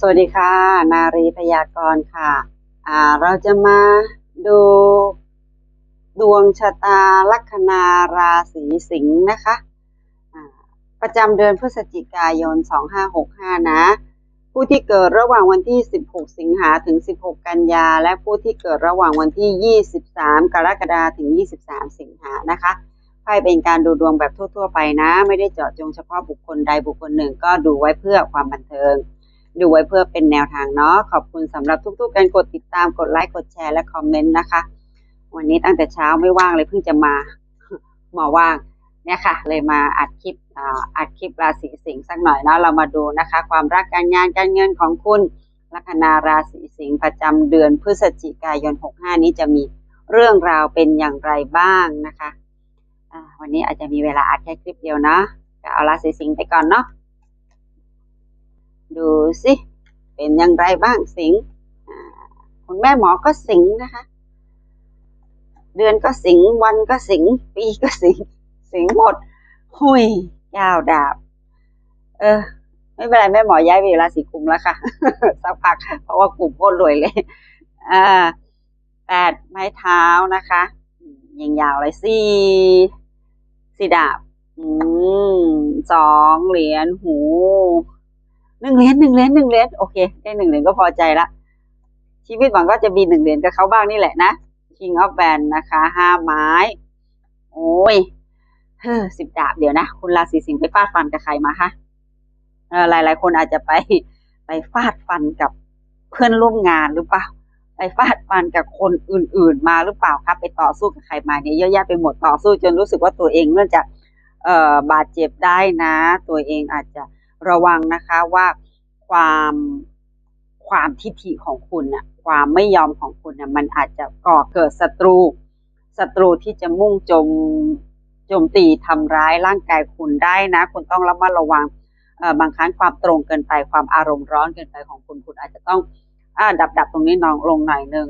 สวัสดีค่ะ นารีพยากรณ์ค่ะอ่าเราจะมาดูดวงชะตาลัคนาราศีสิงห์นะคะอ่าประจำเดือนพฤศจิกายน 2565 นะ ผู้ที่เกิดระหว่างวันที่ 16 สิงหาถึง 16 กันยา และผู้ที่เกิดระหว่างวันที่ 23 กรกฎาคมถึง 23 สิงหานะคะไพ่เป็นการดูดวงแบบทั่ว ๆ ไปนะ ไม่ได้เจาะจงเฉพาะบุคคลใดบุคคลหนึ่ง ก็ดูไว้เพื่อความบันเทิง ดูไว้เพื่อเป็นแนวทางเนาะขอบคุณสำหรับทุกๆการกดติดตามกดไลค์กดแชร์และคอมเมนต์นะคะ วันนี้ตั้งแต่เช้าไม่ว่างเลยเพิ่งจะมาหมาว่างเนี่ยค่ะ เลยมาอัดคลิปอ,อัดคลิปราศีสิงห์สักหน่อยเนาะเรามาดูนะคะ ความรักการงานการเงินของคุณลัคนาราศีสิงห์ประจำเดือนพฤศจิกายน 65 นี้จะมีเรื่องราวเป็นอย่างไรบ้างนะคะ วันนี้อาจจะมีเวลาอัดแค่คลิปเดียวนะก็เอาราศีสิงห์ไปก่อนเนาะ ดูสิ เป็นอย่างไรบ้างสิงห์คุณแม่หมอก็สิงห์นะคะ เดือนก็สิงห์วันก็สิงห์ปีก็สิงห์สิงห์หมด หุยยาวดาบ เออ ไม่เป็นไรแม่หมอย้ายไปอยู่ราศีกุมแล้วค่ะสักพัก เพราะว่ากลุ่มโคตรรวยเลย อ่าแปดไม้เท้านะคะยิงยาวเลยสี่สี่ดาบ อืมสองเหรียญหู หนึ่งเหรียญหนึ่งเหรียญหนึ่งเหรียญโอเคได้หนึ่งเหรียญก็พอใจละ ชีวิตหวังก็จะมีหนึ่งเหรียญกับเขาบ้างนี่แหละนะ King of Band นะคะห้าไม้ โอ้ยเฮ้อสิบดาบเดี๋ยวนะ คุณราศีสิงห์ไปฟาดฟันกับใครมาคะเออหลายคนอาจจะไปไปฟาดฟันกับเพื่อนร่วมงานหรือเปล่า ไปฟาดฟันกับคนอื่น ๆ มาหรือเปล่าครับ ไปต่อสู้กับใครมาเนี่ยเยอะแยะไปหมดต่อสู้จนรู้สึกว่าตัวเองเนื่องจากเอ่อบาดเจ็บได้นะ ตัวเองอาจจะ ระวังนะคะว่าความความทิฐิของคุณน่ะความไม่ยอมของคุณน่ะมันอาจจะก่อเกิดศัตรูศัตรูที่จะมุ่งโจมโจมตีทำร้ายร่างกายคุณได้นะ คุณต้องระมัดระวังบางครั้งความตรงเกินไปความอารมณ์ร้อนเกินไปของคุณคุณอาจจะต้องอ่าดับดับตรงนี้นองลงหน่อยหนึ่ง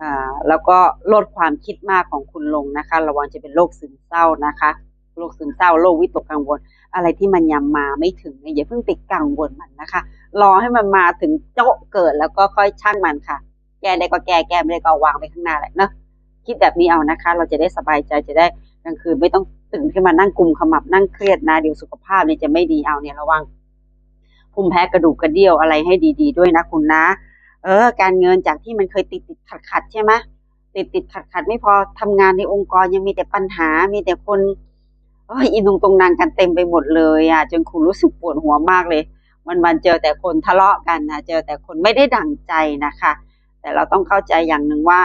อ่าแล้วก็ลดความคิดมากของคุณลงนะคะ ระวังจะเป็นโรคซึมเศร้านะคะ โรคซึมเศร้าโรควิตกกังวล อะไรที่มันยังมาไม่ถึงเนี่ยอย่าเพิ่งไปกังวลมันนะคะ รอให้มันมาถึงโจ๊ะเกิดแล้วก็ค่อยช่างมันค่ะ แก้ได้ก็แก้แก้ไม่ได้ก็วางไปข้างหน้าแหละเนอะคิดแบบนี้เอานะคะ เราจะได้สบายใจจะได้กลางคืนไม่ต้องตื่นขึ้นมานั่งกุมขมับนั่งเครียดนะเดี๋ยวสุขภาพเนี่ยจะไม่ดีเอาเนี่ยระวังภูมิแพ้กระดูกกระเดี่ยวอะไรให้ดี ๆ ด้วยนะคุณนะ เออ การเงินจากที่มันเคยติดติดขัดขัดใช่ไหมติดติดขัดขัดไม่พอทำงานในองค์กรยังมีแต่ปัญหา มีแต่คน อ้ยอินตรงตรงนานกันเต็มไปหมดเลยอะจนคุณรู้สึกปวดหัวมากเลย วันวันๆเจอแต่คนทะเลาะกันนะเจอแต่คนไม่ได้ดั่งใจนะคะ แต่เราต้องเข้าใจอย่างหนึ่งว่า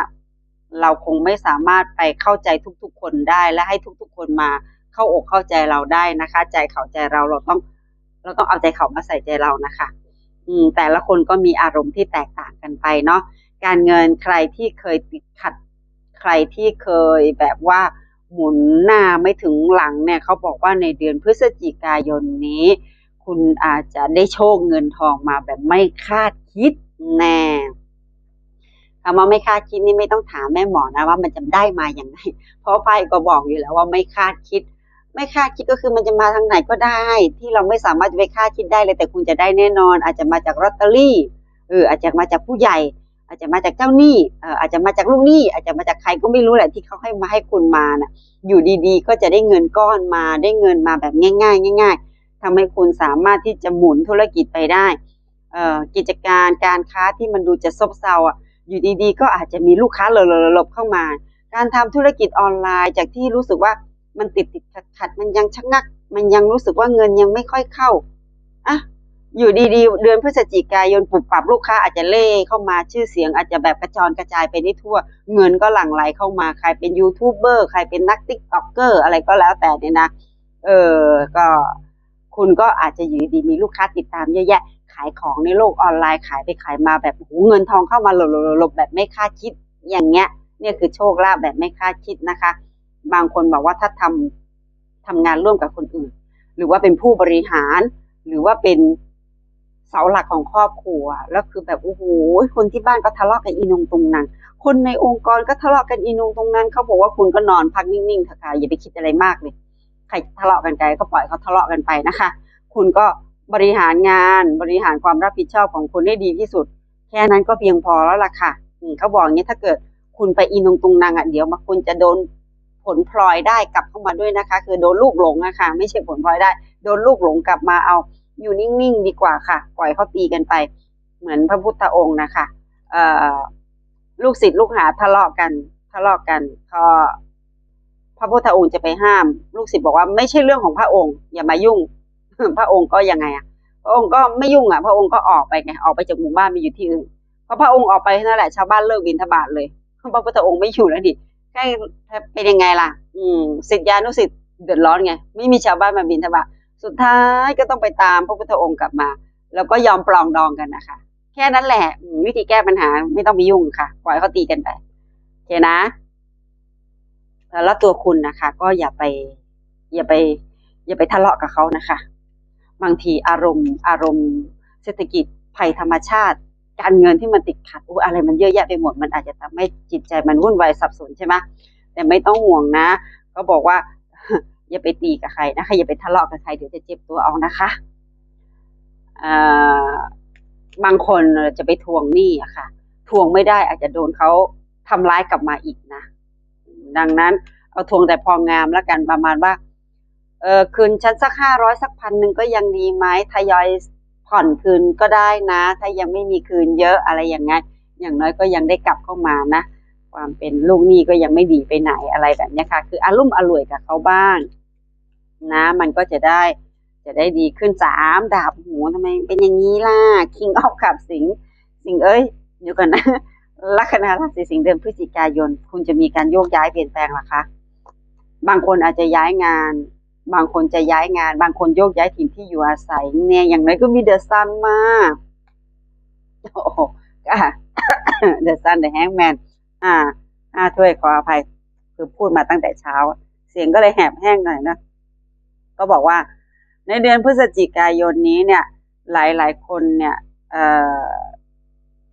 เราคงไม่สามารถไปเข้าใจทุกๆ คนได้และให้ทุกๆ คนมาเข้าอกเข้าใจเราได้นะคะ ใจเขาใจเราเราต้อง เราต้องเอาใจเขามาใส่ใจเรานะคะ อืม แต่ละคนก็มีอารมณ์ที่แตกต่างกันไปเนาะการเงินใครที่เคยติดขัด ใครที่เคยแบบว่า หมุนหน้าไม่ถึงหลังเนี่ยเขาบอกว่าในเดือนพฤศจิกายนนี้ คุณอาจจะได้โชคเงินทองมาแบบไม่คาดคิดแน่คำว่าไม่คาดคิดนี่ไม่ต้องถามแม่หมอนะว่ามันจะได้มาอย่างไรเพราะไพ่ก็บอกอยู่แล้วว่าไม่คาดคิด ไม่คาดคิดก็คือมันจะมาทางไหนก็ได้ ที่เราไม่สามารถจะไปคาดคิดได้เลยแต่คุณจะได้แน่นอน อาจจะมาจากลอตเตอรี่เอออาจจะมาจากผู้ใหญ่ อาจจะมาจากเจ้าหนี้เอออาจจะมาจากลูกหนี้ อาจจะมาจากใครก็ไม่รู้แหละที่เขาให้มาให้คุณมาน่ะ อยู่ดีๆ ก็จะได้เงินก้อนมาได้เงินมาแบบง่ายๆ ง่าย ๆทำให้คุณสามารถที่จะหมุนธุรกิจไปได้เอ่อกิจการการค้าที่มันดูจะซบเซาอะอยู่ดีๆ ก็อาจจะมีลูกค้าหลบๆเข้ามา การทำธุรกิจออนไลน์จากที่รู้สึกว่ามันติดติดขัดขัดมันยังชะงัก มันยังรู้สึกว่าเงินยังไม่ค่อยเข้าอะ อยู่ดีๆ เดือนพฤศจิกายนปรับปรับลูกค้าอาจจะเล่เข้ามาชื่อเสียงอาจจะแบบกระจรกระจายไปได้ทั่ว เงินก็หลั่งไหลเข้ามาใครเป็นยูทูบเบอร์ใครเป็นนักติ๊กต็อกเกอร์อะไรก็แล้วแต่เนี่ยนะเออก็คุณก็อาจจะอยู่ดีมีลูกค้าติดตามเยอะแยะ ขายของในโลกออนไลน์ขายไปขายมาแบบโอ้โหเงินทองเข้ามาหลบๆแบบไม่คาดคิดอย่างเงี้ยเนี่ยคือโชคลาภแบบไม่คาดคิดนะคะ บางคนบอกว่าถ้าทำทำงานร่วมกับคนอื่น หรือว่าเป็นผู้บริหาร หรือว่าเป็นาหลักของครอบครัว แล้วคือแบบโอ้โหคนที่บ้านก็ทะเลาะกันอีนงตรงนั้นคนในองค์กรก็ทะเลาะกันอีนงตรงนั้นเขาบอกว่าคุณก็นอนพักนิ่งๆเถอะค่ะอย่าไปคิดอะไรมากเลยใครทะเลาะกันไปก็ปล่อยเขาทะเลาะกันไปนะคะ คุณก็บริหารงานบริหารความรับผิดชอบของคุณให้ดีที่สุด แค่นั้นก็เพียงพอแล้วล่ะค่ะเขาบอกอย่างนี้ถ้าเกิดคุณไปอินงตุงนางอะเดี๋ยวมาคุณจะโดนผลพลอยได้กลับเข้ามาด้วยนะคะ คือโดนลูกหลงอะคะไม่ใช่ผลพลอยได้ โดนลูกหลงกลับมาเอา อยู่นิ่งๆดีกว่าค่ะ ปล่อยเขาตีกันไป เหมือนพระพุทธองค์นะคะเอลูกศิษย์ลูกหาทะเลาะกัน ทะเลาะกันก็พระพุทธองค์จะไปห้าม ลูกศิษย์บอกว่าไม่ใช่เรื่องของพระองค์ อย่ามายุ่ง พระองค์ก็ยังไงอะพระองค์ก็ไม่ยุ่งอะ พระองค์ก็ออกไปไงออกไปจากหมู่บ้านไปอยู่ที่อื่นพอพระองค์ออกไปนั่นแหละชาวบ้านเลิกบิณฑบาตเลยพระพุทธองค์ไม่อยู่แล้วดิใกล้เป็นยังไงล่ะ อืมศิษยานุศิษย์เดือดร้อนไง ไม่มีชาวบ้านมาบิณฑบาต สุดท้ายก็ต้องไปตามพระพุทธองค์กลับมา แล้วก็ยอมปลองดองกันนะคะ แค่นั้นแหละวิธีแก้ปัญหาไม่ต้องไปยุ่งค่ะ ปล่อยเขาตีกันไปโอเคนะแล้วตัวคุณนะคะ ก็อย่าไป อย่าไป อย่าไปทะเลาะกับเขานะคะ บางทีอารมณ์ อารมณ์ เศรษฐกิจภัยธรรมชาติ การเงินที่มันติดขัดอุ๊ยอะไรมันเยอะแยะไปหมดมันอาจจะทำให้จิตใจมันวุ่นวายสับสนใช่ไหมแต่ไม่ต้องห่วงนะ ก็บอกว่า อย่าไปตีกับใครนะคะ อย่าไปทะเลาะกับใครเดี๋ยวจะเจ็บตัวเอานะคะอ่าบางคนจะไปทวงหนี้อะค่ะ ทวงไม่ได้อาจจะโดนเขาทำร้ายกลับมาอีกนะ ดังนั้นเอาทวงแต่พองามแล้วกันประมาณว่า เออคืนฉันสักห้าร้อยสักพันหนึ่งก็ยังดีไหมทยอยผ่อนคืนก็ได้นะ ถ้ายังไม่มีคืนเยอะอะไรอย่างงั้นอย่างน้อยก็ยังได้กลับเข้ามานะ ความเป็นลูกหนี้ก็ยังไม่ดีไปไหนอะไรแบบนี้ค่ะ คืออารมณ์อร่วยกับเขาบ้าง นะ มันก็จะได้จะได้ดีขึ้นสามดาบหูทำไมเป็นอย่างนี้ล่ะคิงออฟขับสิงสิงเอ้ยเดี๋ยวก่อนนะลัคนาราศีสิงห์เดือนพฤศจิกายน คุณจะมีการโยกย้ายเปลี่ยนแปลงหรอคะบางคนอาจจะย้ายงาน บางคนจะย้ายงาน บางคนโยกย้ายถิ่นที่อยู่อาศัย เนี่ยอย่างน้อยก็มีเดอะซันมาโอ้ก็เดอะซันเดอะแฮงแมน อ่าอ่าถ้วยขออภัย คือพูดมาตั้งแต่เช้า เสียงก็เลยแหบแห้งหน่อยนะก็บอกว่า ในเดือนพฤศจิกายนนี้เนี่ย หลายๆคนเนี่ย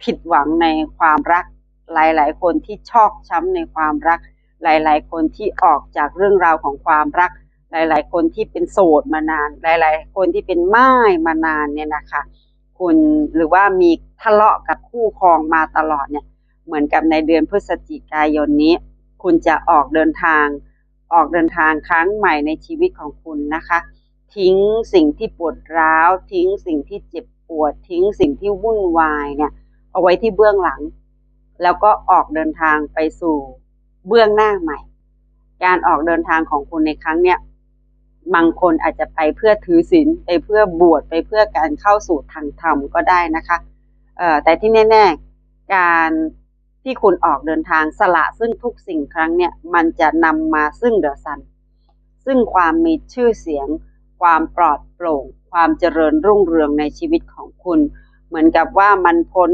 ผิดหวังในความรัก หลายๆคนที่ชอกช้ำในความรัก หลายๆคนที่ออกจากเรื่องราวของความรัก หลายๆคนที่เป็นโสดมานาน หลายๆคนที่เป็นม่ายมานานเนี่ยนะคะ คุณหรือว่ามีทะเลาะกับคู่ครองมาตลอดเนี่ย เหมือนกับในเดือนพฤศจิกายนนี้ คุณจะออกเดินทาง ออกเดินทางครั้งใหม่ในชีวิตของคุณนะคะ ทิ้งสิ่งที่ปวดร้าว ทิ้งสิ่งที่เจ็บปวด ทิ้งสิ่งที่วุ่นวายเนี่ยเอาไว้ที่เบื้องหลัง แล้วก็ออกเดินทางไปสู่เบื้องหน้าใหม่ การออกเดินทางของคุณในครั้งเนี้ยบางคนอาจจะไปเพื่อถือศีลไปเพื่อบวชไปเพื่อการเข้าสู่ทางธรรมก็ได้นะคะเอ่อแต่ที่แน่ ๆ การ ที่คุณออกเดินทางสละซึ่งทุกสิ่งครั้งเนี่ยมันจะนำมาซึ่งเดอะซัน ซึ่งความมีชื่อเสียง ความปลอดโปร่ง ความเจริญรุ่งเรืองในชีวิตของคุณ เหมือนกับว่ามันพ้น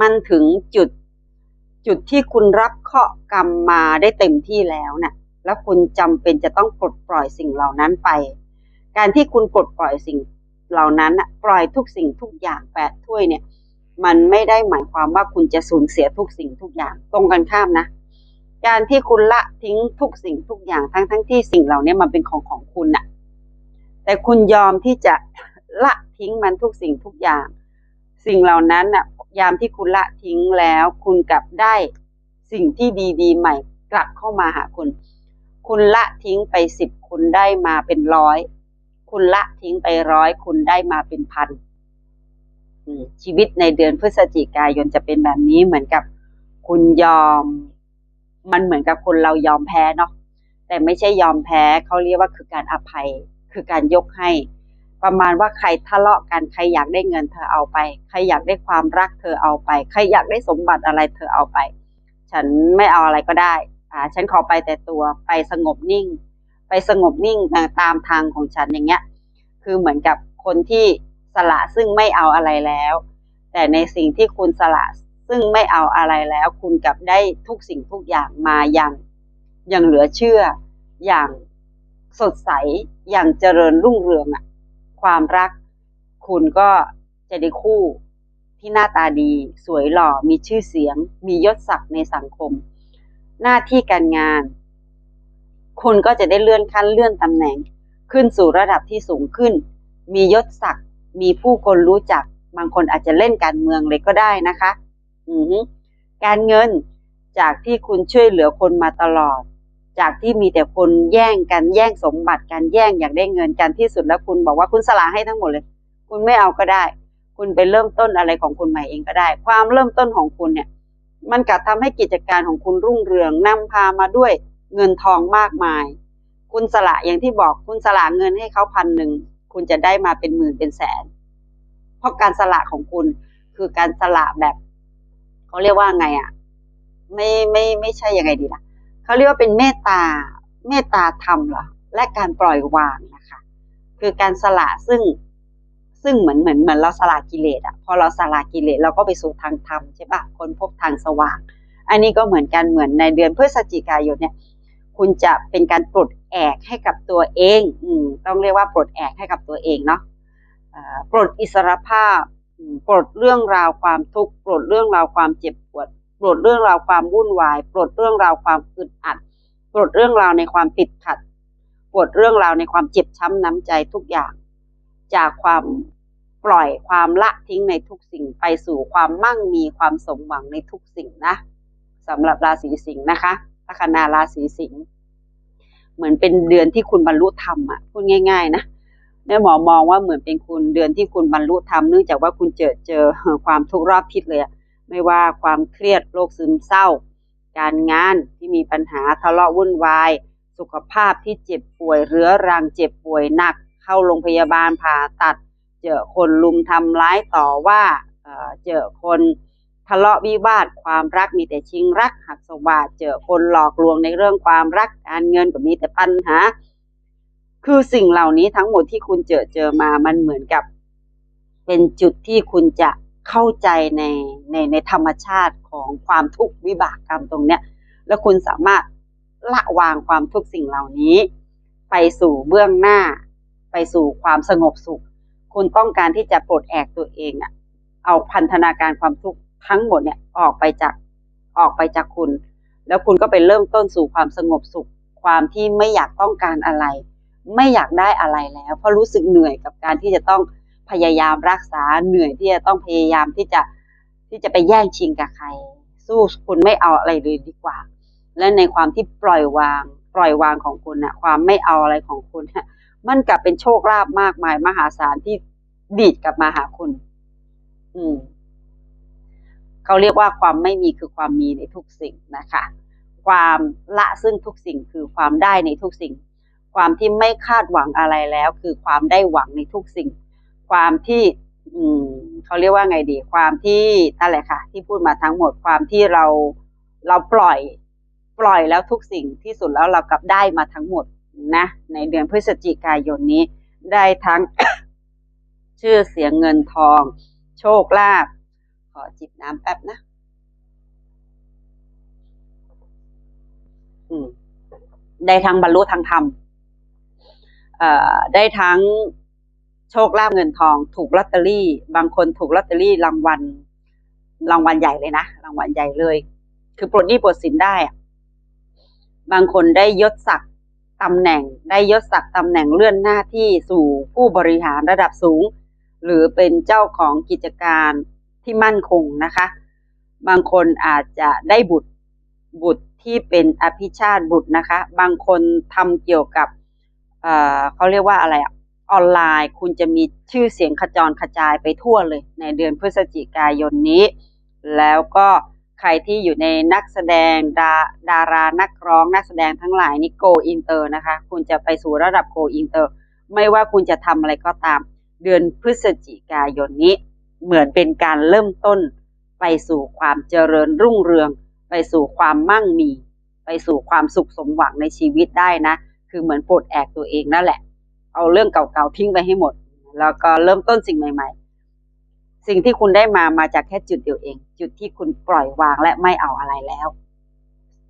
มันถึงจุด จุดที่คุณรับเคาะกรรมมาได้เต็มที่แล้วน่ะแล้วคุณจำเป็นจะต้องปลดปล่อยสิ่งเหล่านั้นไป การที่คุณปลดปล่อยสิ่งเหล่านั้นปล่อยทุกสิ่งทุกอย่างแปดถ้วยเนี่ย มันไม่ได้หมายความว่าคุณจะสูญเสียทุกสิ่งทุกอย่างตรงกันข้ามนะ การที่คุณละทิ้งทุกสิ่งทุกอย่างทั้งทั้งที่สิ่งเหล่านี้มันเป็นของของคุณน่ะแต่คุณยอมที่จะละทิ้งมันทุกสิ่งทุกอย่าง สิ่งเหล่านั้นน่ะยามที่คุณละทิ้งแล้ว คุณกลับได้สิ่งที่ดีๆ ใหม่กลับเข้ามาหาคุณ คุณละทิ้งไปสิบคุณได้มาเป็นร้อย คุณละทิ้งไปร้อยคุณได้มาเป็นพัน ชีวิตในเดือนพฤศจิกายนจะเป็นแบบนี้เหมือนกับคุณยอม มันเหมือนกับคนเรายอมแพ้เนาะแต่ไม่ใช่ยอมแพ้เขาเรียกว่าคือการอภัย คือการยกให้ ประมาณว่าใครทะเลาะกันใครอยากได้เงินเธอเอาไป ใครอยากได้ความรักเธอเอาไป ใครอยากได้สมบัติอะไรเธอเอาไป ฉันไม่เอาอะไรก็ได้อ่าฉันขอไปแต่ตัวไปสงบนิ่ง ไปสงบนิ่งตามทางของฉันอย่างเงี้ย คือเหมือนกับคนที่ สละซึ่งไม่เอาอะไรแล้ว แต่ในสิ่งที่คุณสละซึ่งไม่เอาอะไรแล้ว คุณกลับได้ทุกสิ่งทุกอย่างมาอย่างอย่างเหลือเชื่อ อย่างสดใสอย่างเจริญรุ่งเรืองอะความรัก คุณก็จะได้คู่ที่หน้าตาดี สวยหล่อมีชื่อเสียง มียศศักดิ์ในสังคม หน้าที่การงาน คุณก็จะได้เลื่อนขั้นเลื่อนตำแหน่ง ขึ้นสู่ระดับที่สูงขึ้น มียศศักดิ์ มีผู้คนรู้จัก บางคนอาจจะเล่นการเมืองเลยก็ได้นะคะ อือการเงินจากที่คุณช่วยเหลือคนมาตลอด จากที่มีแต่คนแย่งกันแย่งสมบัติกันแย่งอยากได้เงินกันที่สุดแล้วคุณบอกว่าคุณสละให้ทั้งหมดเลย คุณไม่เอาก็ได้ คุณไปเริ่มต้นอะไรของคุณใหม่เองก็ได้ ความเริ่มต้นของคุณเนี่ย มันกลับทำให้กิจการของคุณรุ่งเรืองนำพามาด้วยเงินทองมากมาย คุณสละอย่างที่บอกคุณสละเงินให้เขาพันหนึ่ง คุณจะได้มาเป็นหมื่นเป็นแสน เพราะการสละของคุณคือการสละแบบเขาเรียกว่าไงอะ ไม่ไม่ไม่ใช่ยังไงดีล่ะเขาเรียกว่าเป็นเมตตาเมตตาธรรมเหรอและการปล่อยวางนะคะ คือการสละซึ่งซึ่งเหมือนเหมือนเหมือนเราสละกิเลสอะพอเราสละกิเลสเราก็ไปสู่ทางธรรมใช่ปะคนพบทางสว่าง อันนี้ก็เหมือนกันเหมือนในเดือนพฤศจิกายนเนี่ย คุณจะเป็นการปลดแอกให้กับตัวเอง อืมต้องเรียกว่าปลดแอกให้กับตัวเองเนาะปลดอิสรภาพ ปลดเรื่องราวความทุกข์ ปลดเรื่องราวความเจ็บปวด ปลดเรื่องราวความวุ่นวาย ปลดเรื่องราวความอึดอัด ปลดเรื่องราวในความติดขัด ปลดเรื่องราวในความเจ็บช้ำน้ำใจทุกอย่าง จากความปล่อยความละทิ้งในทุกสิ่งไปสู่ความมั่งมีความสมหวังในทุกสิ่งนะสำหรับราศีสิงห์นะคะ ลัคนาราศีสิงห์เหมือนเป็นเดือนที่คุณบรรลุธรรมอะพูดง่าย ๆ นะแม่หมอมองว่าเหมือนเป็นคุณเดือนที่คุณบรรลุธรรมเนื่องจากว่าคุณเจอเจอความทุกข์รอบทิศเลยไม่ว่าความเครียดโรคซึมเศร้า การงานที่มีปัญหาทะเลาะวุ่นวาย สุขภาพที่เจ็บป่วยเรื้อรังเจ็บป่วยหนัก เข้าโรงพยาบาลผ่าตัด เจอคนลุมทำร้ายต่อว่าเจอคน ทะเลาะวิวาทความรักมีแต่ชิงรักหักสวาทเจอคนหลอกลวงในเรื่องความรักการเงินก็มีแต่ปัญหา คือสิ่งเหล่านี้ทั้งหมดที่คุณเจอเจอมามันเหมือนกับ เป็นจุดที่คุณจะเข้าใจในในในธรรมชาติของความทุกข์วิบากกรรมตรงเนี้ย แล้วคุณสามารถละวางความทุกข์สิ่งเหล่านี้ ไปสู่เบื้องหน้า ไปสู่ความสงบสุข คุณต้องการที่จะปลดแอกตัวเองอะเอาพันธนาการความทุกข์ ทั้งหมดเนี่ยออกไปจากออกไปจากคุณ แล้วคุณก็ไปเริ่มต้นสู่ความสงบสุข ความที่ไม่อยากต้องการอะไร ไม่อยากได้อะไรแล้ว เพราะรู้สึกเหนื่อยกับการที่จะต้องพยายามรักษาเหนื่อยที่จะต้องพยายามที่จะที่จะไปแย่งชิงกับใคร สู้คุณไม่เอาอะไรเลยดีกว่า และในความที่ปล่อยวาง ปล่อยวางของคุณนะความไม่เอาอะไรของคุณนะมันกลับเป็นโชคลาภมากมายมหาศาลที่ดีดกลับมาหาคุณ อืม เขาเรียกว่าความไม่มีคือความมีในทุกสิ่งนะคะ ความละซึ่งทุกสิ่งคือความได้ในทุกสิ่ง ความที่ไม่คาดหวังอะไรแล้ว คือความได้หวังในทุกสิ่ง ความที่อืมเขาเรียกว่าไงดี ความที่นั่นแหละค่ะ ที่พูดมาทั้งหมดความที่เราเราปล่อยปล่อยแล้วทุกสิ่งที่สุดแล้วเรากลับได้มาทั้งหมดนะ ในเดือนพฤศจิกายนนี้ ได้ทั้ง ชื่อเสียงเงินทอง โชคลาภ ขอจิบน้ำแป๊บนะอืมได้ทั้งบรรลุทางธรรมเอ่อได้ทั้งโชคลาภเงินทอง ถูกลอตเตอรี่ บางคนถูกลอตเตอรี่รางวัล รางวัลใหญ่เลยนะ รางวัลใหญ่เลย คือปลดหนี้ปลดสินได้บางคนได้ยศศักดิ์ตำแหน่ง ได้ยศศักดิ์ตำแหน่งเลื่อนหน้าที่สู่ผู้บริหารระดับสูง หรือเป็นเจ้าของกิจการ ที่มั่นคงนะคะ บางคนอาจจะได้บุตรบุตรที่เป็นอภิชาติบุตรนะคะ บางคนทำเกี่ยวกับเอ่อเขาเรียกว่าอะไรอะออนไลน์ คุณจะมีชื่อเสียงขจรกระจายไปทั่วเลย ในเดือนพฤศจิกายนนี้ แล้วก็ใครที่อยู่ในนักแสดงดาดารานักร้องนักแสดงทั้งหลายนี่โกอินเตอร์นะคะ คุณจะไปสู่ระดับโกอินเตอร์ ไม่ว่าคุณจะทำอะไรก็ตาม เดือนพฤศจิกายนนี้ เหมือนเป็นการเริ่มต้น ไปสู่ความเจริญรุ่งเรือง ไปสู่ความมั่งมี ไปสู่ความสุขสมหวังในชีวิตได้นะ คือเหมือนปลดแอกตัวเองนั่นแหละ เอาเรื่องเก่าๆทิ้งไปให้หมด แล้วก็เริ่มต้นสิ่งใหม่ ๆ สิ่งที่คุณได้มามาจากแค่จุดเดียวเอง จุดที่คุณปล่อยวางและไม่เอาอะไรแล้ว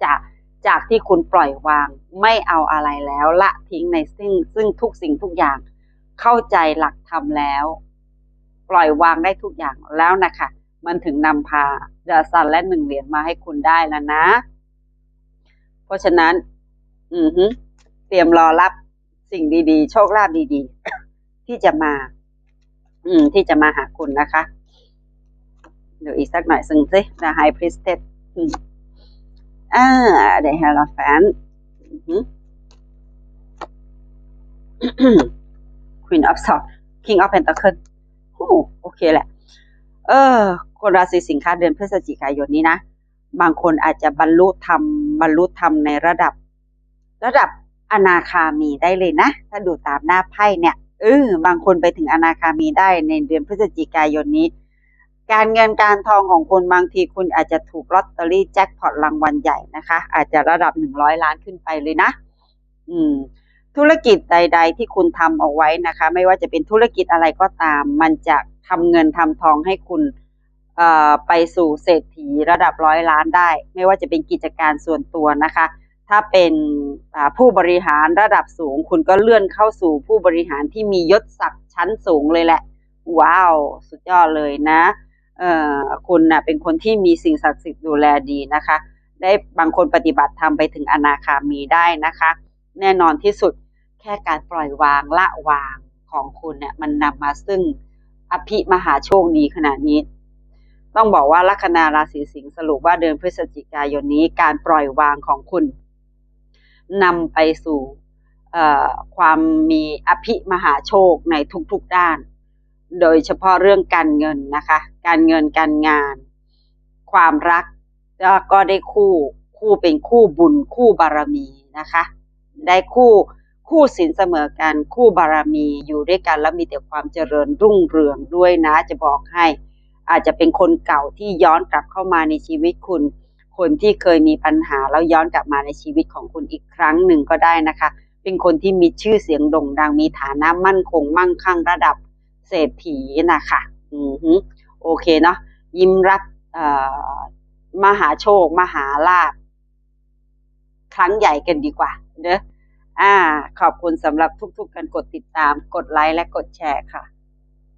จากจากที่คุณปล่อยวางไม่เอาอะไรแล้วละทิ้งในซึ่งซึ่งทุกสิ่งทุกอย่าง เข้าใจหลักธรรมแล้ว ปล่อยวางได้ทุกอย่างแล้วนะคะ มันถึงนำพาดาซันและหนึ่งเหรียญมาให้คุณได้แล้วนะ เพราะฉะนั้น อือฮึเตรียมรอรับสิ่งดีๆ โชคลาภดีๆ ที่จะมา อืม ที่จะมาหาคุณนะคะ เดี๋ยวอีกสักหน่อยซึ่งสิ The High Priestess อืมอ่า The Hierophant อือหือ Queen of Swords King of Pentacles โอ้โอเคแหละ เออ คนราศีสิงค์เดือนพฤศจิกายนนี้นะ บางคนอาจจะบรรลุธรรมบรรลุธรรมในระดับ ระดับอนาคามีได้เลยนะ ถ้าดูตามหน้าไพ่เนี่ยเออบางคนไปถึงอนาคามีได้ในเดือนพฤศจิกายนนี้ การเงินการทองของคุณบางทีคุณอาจจะถูกลอตเตอรี่แจ็คพอตรางวัลใหญ่นะคะ อาจจะระดับหนึ่งร้อยล้านขึ้นไปเลยนะ อืม ธุรกิจใด ๆ ที่คุณทำเอาไว้นะคะ ไม่ว่าจะเป็นธุรกิจอะไรก็ตาม มันจะทำเงินทำทองให้คุณไปสู่เศรษฐีระดับร้อยล้านได้ ไม่ว่าจะเป็นกิจการส่วนตัวนะคะ ถ้าเป็นผู้บริหารระดับสูง คุณก็เลื่อนเข้าสู่ผู้บริหารที่มียศศักดิ์ชั้นสูงเลยแหละ ว้าว สุดยอดเลยนะคุณนะเป็นคนที่มีสิ่งศักดิ์สิทธิ์ดูแลดีนะคะ ได้บางคนปฏิบัติธรรมไปถึงอนาคามีได้นะคะ แน่นอนที่สุด แค่การปล่อยวางละวางของคุณเนี่ยมันนำมาซึ่งอภิมหาโชคดีขนาดนี้ ต้องบอกว่าลัคนาราศีสิงห์สรุปว่าเดือนพฤศจิกายนนี้การปล่อยวางของคุณนำไปสู่ความมีอภิมหาโชคในทุกๆด้าน โดยเฉพาะเรื่องการเงินนะคะ การเงินการงาน ความรักแล้วก็ได้คู่คู่เป็นคู่บุญคู่บารมีนะคะ ได้คู่ คู่สินเสมอกันคู่บารมีอยู่ด้วยกันแล้วมีแต่ความเจริญรุ่งเรืองด้วยนะจะบอกให้ อาจจะเป็นคนเก่าที่ย้อนกลับเข้ามาในชีวิตคุณ คนที่เคยมีปัญหาแล้วย้อนกลับมาในชีวิตของคุณอีกครั้งหนึ่งก็ได้นะคะ เป็นคนที่มีชื่อเสียงโด่งดังมีฐานะมั่นคง มั่งคั่งระดับเศรษฐีนะคะอือฮึโอเคเนาะยิ้มรับเอ่อมหาโชค มหาลาภครั้งใหญ่กันดีกว่าเด้อ อ่า ขอบคุณสำหรับทุกๆการกดติดตาม กดไลค์และกดแชร์ค่ะ